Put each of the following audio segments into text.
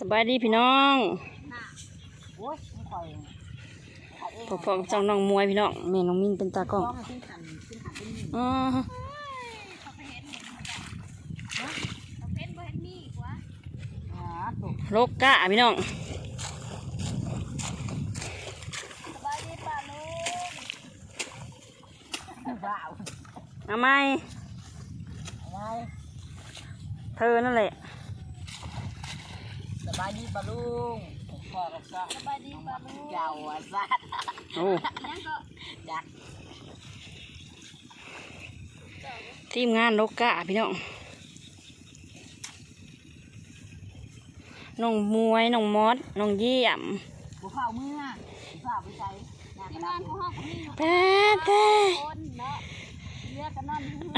สบายดีพี่น้องโอ้ยไม่ค่อยพอพอจ้องน้องมวยพี่น้องแม่น้องมินเป็นตากล้องต้องขึ้นขันขึ้นขันเป็นหนึ่งอ๋อเป็นบ่เห็นมีกว่าอ่าตกโลกกะพี่น้องสบายดีป่าลุงบ้าวเอาไหมอะไรเธอนั่นแหละส บายดีปะลุงผมพ่อกับก็สบายดีป่าลุงเจ้าอะสัตว์โอ้ยังก็อยากทีมงานโลกกะพี่น้องน้องมวยน้องมอสน้องเยี่ยมบุเข้าเมื่อบุเข้าไปใช้งานที่กระบ้าดานษของเฮาก็มีอยู่แป๊ดแท้คนเนาะเรือกันนอนเฮือ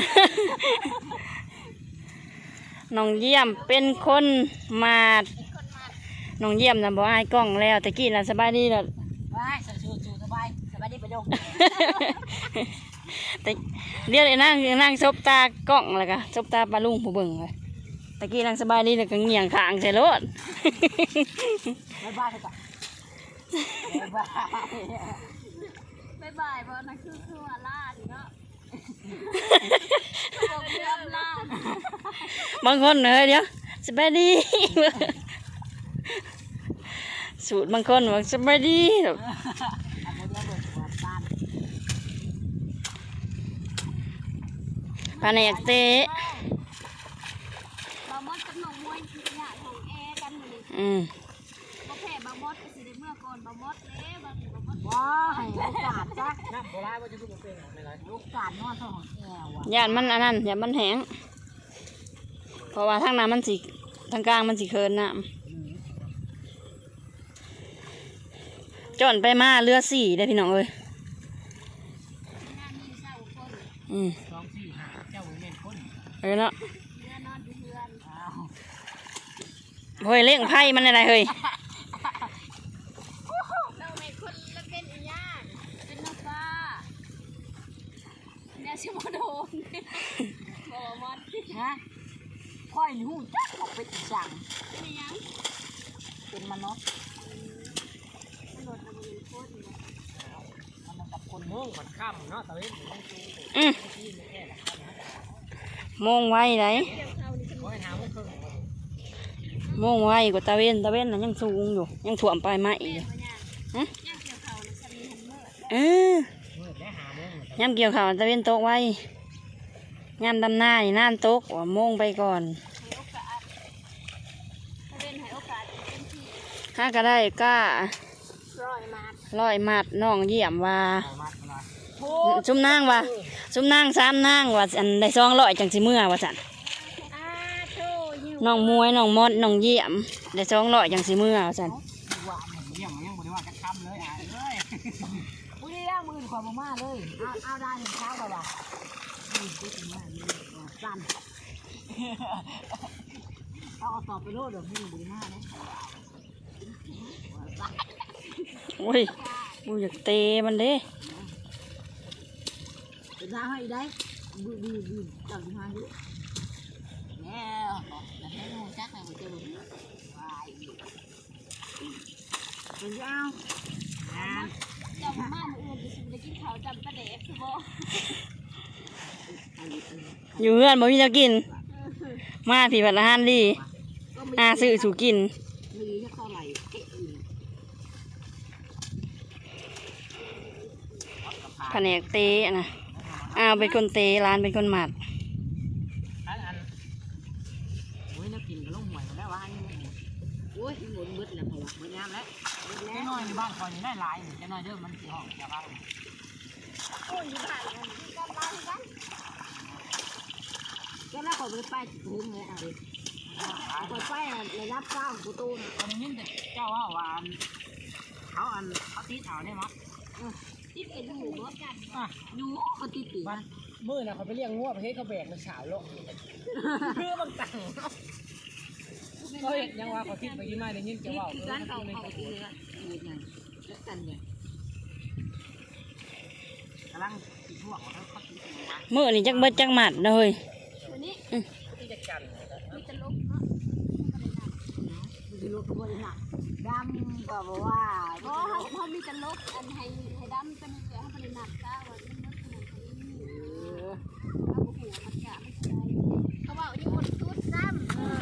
น้องเยี่ยมเป็นคนมาดค นมาน้องเยี่ยมนะบอกอายกล้องแล้วตะกี้น่ะสบายดีแล้วไปสู้สู้สู้สบายสบายดีปะลุงแต่เดี๋ยวไอ้นั่งนั่งซบตากล้องแล้วก็ซบตาปลาลุงผู้เบิ่งเลยตะกี้นั่งสบายดีแล้วก็เงี่ยงขางใส่รถบ๊ายบายเลยจ้ะบ๊ายบายบ๊ายบายบ่นั่นคือคือว่าล่าดิเนาะบ่เรือล่าบางคนเฮ้ยเดี๋ยวสบายดี สูตรบางคนบอกสบายดีเอาโมเดลเบิดหัวตาลแผนกเตะบ่มดกับน้องมวยสิหาของแอกันมื้อนี้อืมบ่แพ้บ่มดก็สิได้เมื่อก่อนบ่มดเด้บ่บ่มดว้าให้โอกาสจ้ะน้ำโบราณว่าจะคือบุฟเฟ่ต์ไม่ไรโอกาสนอนเท่าของแอวอะย่านมันอันนั้นย่านมันแห้งเพราะว่าทางน้ำมันสิทางกลางมันสิเคินน้ำ จอนไปมาเรือสี่ได้อพี่น้องเอ้ยงานมีเศร้าคนอืมสองสี่ห้าเจ้าเล่นคนเออเนาะเรือนอนอยู่เรือนอ้าวเฮ้ยเล่งไพ่มันอะไรเฮ้ยเราเป็นคนละเป็นอีหย่างเป็นน้องฟ้าเนี่ยชิโมโดนบอกว่ามอดฮะค่อยหูจักออกไปอีกสั่งเป็นอีหยังเป็นมนุษย์ ตำรวจเอาไปเป็นโคตรเลย มันกับคนโง่ก่อนค่ำเนาะตะเวนมันจูอืมโมงไว้ไหนเกี่ยวเขานี่คือโอ้ยหาไม่เคยโมงไว้กว่าตะเวนตะเวนน่ะยังสูงอยู่ ยังถ่วมไปมาอีกอยู่แม่ย่างฮะเกี่ยวเขานี่สามีหันเมื่อเออเมื่อได้หาโมงย่ำเกี่ยวข่าวตะเวนตกไว้งานดำหน้านี่น่านตกว่าโมงไปก่อนห้าสถ้าก็ได้ก็ร้อยมาร้อยมัดน้องเยี่ยมว่า ซุมนางว่าซุมนางสามนางว่าอันได้ซองร้อยจังสิเมื่อว่าสันอาโชยิวน้องมวยน้องมดน้องเยี่ยมได้ซองร้อยจังสิเมื่อว่าสันว่าผมเยี่ยมยังบ่ได้ว่าจะคำเลยอะเอ้ยบุรีรัมย์มือขวาบ่มาเลยเอาเอาได้หนึ่งเช้าก็ว่าอืมไปถึงมานี่สั้นเอาต่อไปโลดเดี๋ยวมือบุรีมาเลยโอ้ยกูอยากเตะมันเด้ เป็นร้าให้ได้ดูดูดูจับมาดูแล้วแล้วให้น้องจักให้เจอวายเป็นยาวอ่าจำมาเมื่ออื่นจะสิไปกินข้าวจำประเดกคือบ่อยู่เพื่อนบ่มีจะกิน มาผีผัดอาหารดีก็มีอาซื้อสู่กินมีแค่เท่าไหร่เอ๊ะอืมแผนกเตะนะ อ้าวเป็นคนเตะร้านเป็นคนหมัดอันอันโอ้ยนักกินก็ลงหวยมาแล้วว่าอันนี้โอ้ยหมดมืดแล้วเพราะว่ามืดน้ำแล้วแค่น้อยในบ้านคอยนี่ได้หลายแค่น้อยเด้อมันสิห้องจะบ้างโอ้ยบ้านกันกันบ้านกันก็แล้วขอไปไปถึงเลยอะดิขอไปเลยรับเจ้ากูตูนตอนนี้เจ้าว่าว่าอันเขาอันเขาตีเถาได้มั้ย ที่เป็นหมูบ่กันอะยูเขาตีตีมันมือน่ะเขาไปเลี้ยงงัวประเทศเขาแบกมันเฉาโลกเพื่อบางตังเขาเห็นยังว่าเขาคิดไปที่มาในยินจะว่าเออร้านมันเขาเป็นเขากระตีปุกเลยละตีไงแล้วกันไงกำลังตีพวกเขาเขาตีตีนะมื้อนี่จักเบิดจักหมัดเลยวันนี้ที่จะกันมีตลกเนาะคือรถด้วยน่ะดำก็บอกว่าเพราะเขาเขามีแต่ลบอันให้ให้ ดำเป็นเสือให้เป็นหนักจ้าวันนี้มันขนาดนี้เอาหัวมันจะไม่ใช่เขาบอกอยู่บนตู้ซ้ำเออ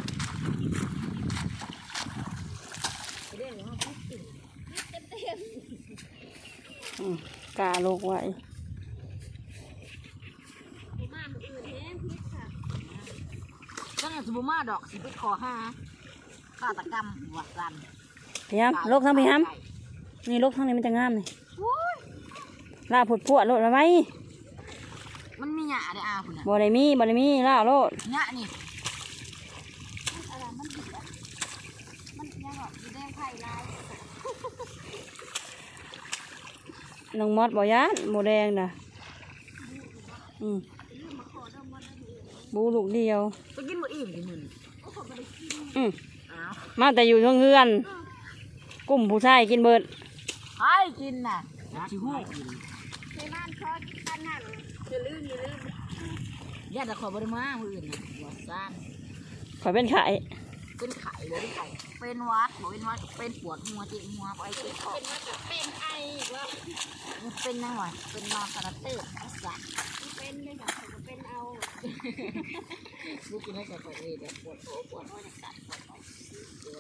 เรื่องของพิษติเต็มเต็มอืมกาลูกไว้มาแบบอื่นแห้งพิษค่ะตั้งแต่สมมาดอกสิไปขอห้าฆาตกรรมหัวกันพี่ฮัมลูกทั้งพี่ฮัมนี่ลูกทั้งนี้มันจะงามนี่ลาผุดพวดโลดเอาไว้มันมีหยาได้อาคุณน่ะบ่ได้มีบ่ได้มีลาโลดหยานี่มันอะไรมันผิดอะมันยังแบบอยู่แดงไข่ลายน้องมอดบ่ยานหมูแดงน่ะอืมยืมมาขอดมมันเลยบูลูกเดียวไปกินบ่อิ่มกินหนึ่งโอ้ขอไปกินอืมอ้าวมาแต่อยู่เทางเฮือนกลุ่มผู้ชายกินเบิดให้กินน่ะชิฮู้กินในบ้าน เขาขนาดจะลื่นอย่าลืมญาติขอบริมามืออื่นน่ะหัวซ่านขอยเป็นไข่เป็นไข่เลยไข่เป็นหวัดบ่เป็นหวัดก็เป็นปวดหัวจิกหัวไปเจ็บคอเป็นว่าจะเป็นไออีกว่ามันเป็นยังไงเป็นนอนคาราเต้อัสสะเป็นเลยแบบจะเป็นเอาลูกกินให้กับตัวเองแบบปวดหัวปวดหัวจะกัดปวดหัวตัว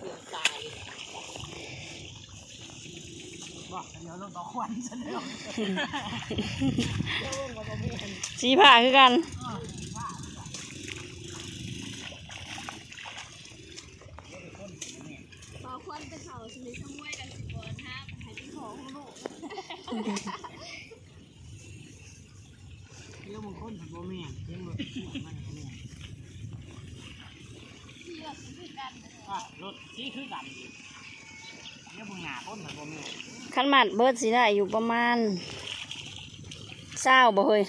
ปวดตาย บอกเดี๋ยวลงต่อควันซะเดี๋ยวสีผ้าคือกันพอควันเป็นเขาสนิทสมวยกันสิบวันห้าหายที่ของลูกเดี๋ยวมึงคนผัดบะหมี่เดี๋ยวมึงมันเนี่ยเที่ยวคือกันอะรถที่คือกัน ขันหมัดเบิดสีได้อยู่ประมาณเศร้าบ่เฮ้ย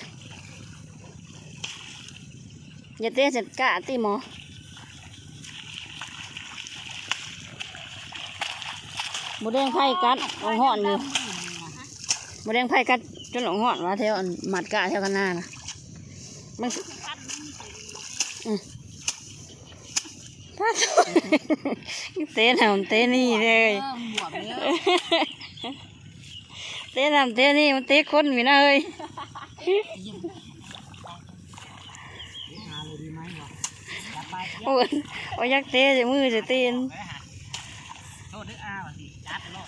อย่าเตะเสร็จกะตีหมอหมูแดงไผ่กัดเอาห่อนอยู่หมูแดงไผ่กัดจนหลงห่อนว่าแถวอันหมัดกะแถวกันหน้านะมันสิอืมถ้า เตะหนำเตะนี่เลยเออมึงบวกเนี้ยเตะนำเตะนี่มันเตะคนมีนะเฮ้ยโอ้ยโอ้ยยักเตะจะมือจะเตนโทษด้วยอ้าวสิจัดโลก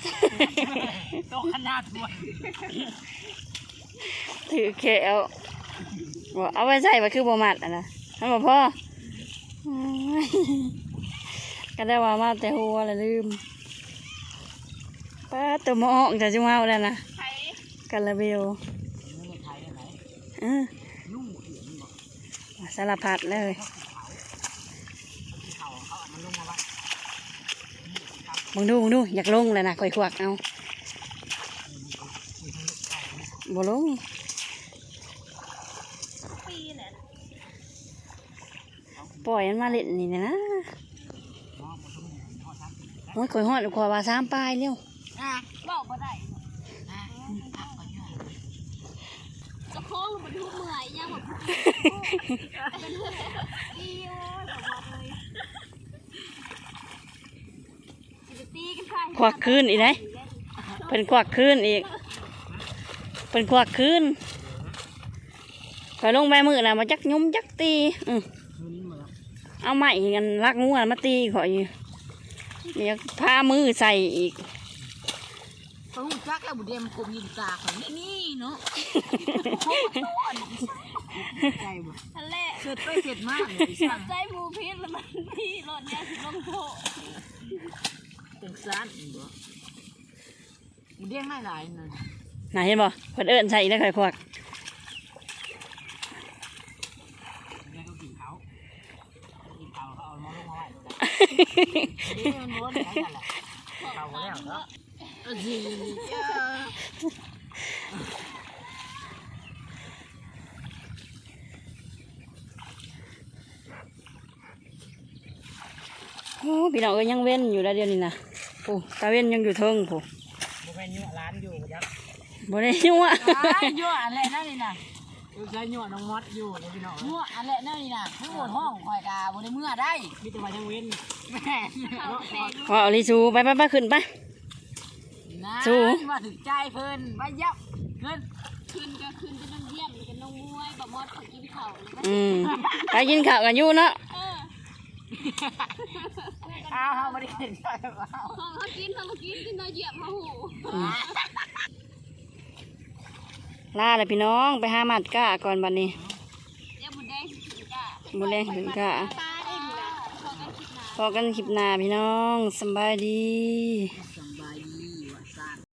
โตขนาดด้วยถือแขวบอกเอาไว้ใส่ไปคือบ่มัดอะนะนั่นบอกพ่อ ก็ได้ว่ามาแต่หัวและลืมป้าตัวหมอกจะจุมาเอาแล้วนะใครกันละเบลไม่ได้ไทยได้ไหนเออนุ่งเขียนบอกสารพัดเลยที่เขาเขาเอามันลงมาไว้มึงดูมึงดูอยากลงเลยนะคอยควักเอาบ่ลงปีแหละปล่อยมันมาเล่นนี่นะนะโอ้ยคอยหอดกว่าว่าสามปลายเร็วอะบอกมาได้อะอะก่อนย่จะโค้งมาดูเมื่อยยังแบบอีโอ้ยแบบบอกเลยจะตีกันใครควักคืนอีกไหนเป็นควักคืนอีกเป็นควักคืนคอยลงไปมือน่ะมาจักยุ้มจักตีอืมคืนนี้มาแล้วเอาไม้กันรักงูมาตีข่อย เดี๋ยวพามือใส่อีกเขาหูจักแล้วบุเดียมกลมยิงตาของนี่นี่เนาะใจบ่ทะเลเสร็จไปเสร็จมากเลยสั่งใจหมูพิษแล้วมันพี่รถเนี่ยสิลงโทษเป็นซานอีกบ่บุเดียมไม่หลายหน่อยไหนเห็นบ่เพิ่นเอิ้นใส่อีกแล้วข่อยควัก พี่น้องเอ้ยยังเว้นอยู่แล้วเดี๋ยวนี้นะโอ้ตาเว้นยังอยู่เทิงผู้บุเป็นยั่วร้านอยู่ยักษ์บ่ได้ยั่วร้านยั่วอะไรนั่นนี่นะ ดูใจหนวดน้องมอดอยู่เลยพี่น้องงัวอันแหละนั่นนี่นะทั้งหมดห้องคอยกาบ่ได้เมื่อได้มีแต่ว่ายังเว้นเขาแตกว่าเอาลิซูไปไปไปขึ้นไป นะสู้ มาถึงใจเพิ่นไปยับเพิ่นขึ้นก็ขึ้นจะน้ำเยี่ยมกันน้องมวยบ่มอดเขากินข้าวเลยอืมไปกินข้าวกันอยู่เนาะเอออ้าวเฮาบ่ได้เห็นใจว่าเขาเขากินเขามากินกินน้อยเหยียบเขาหู ลาเลยพี่น้องไปหาหมัดก้าก่อนบัดนี้เดี๋ยวบุญแดงสิกินจ้าบุแดงถึงก้าป้าพอกันคิดหนาพอกันคลิปหน้าพี่น้องสบายดี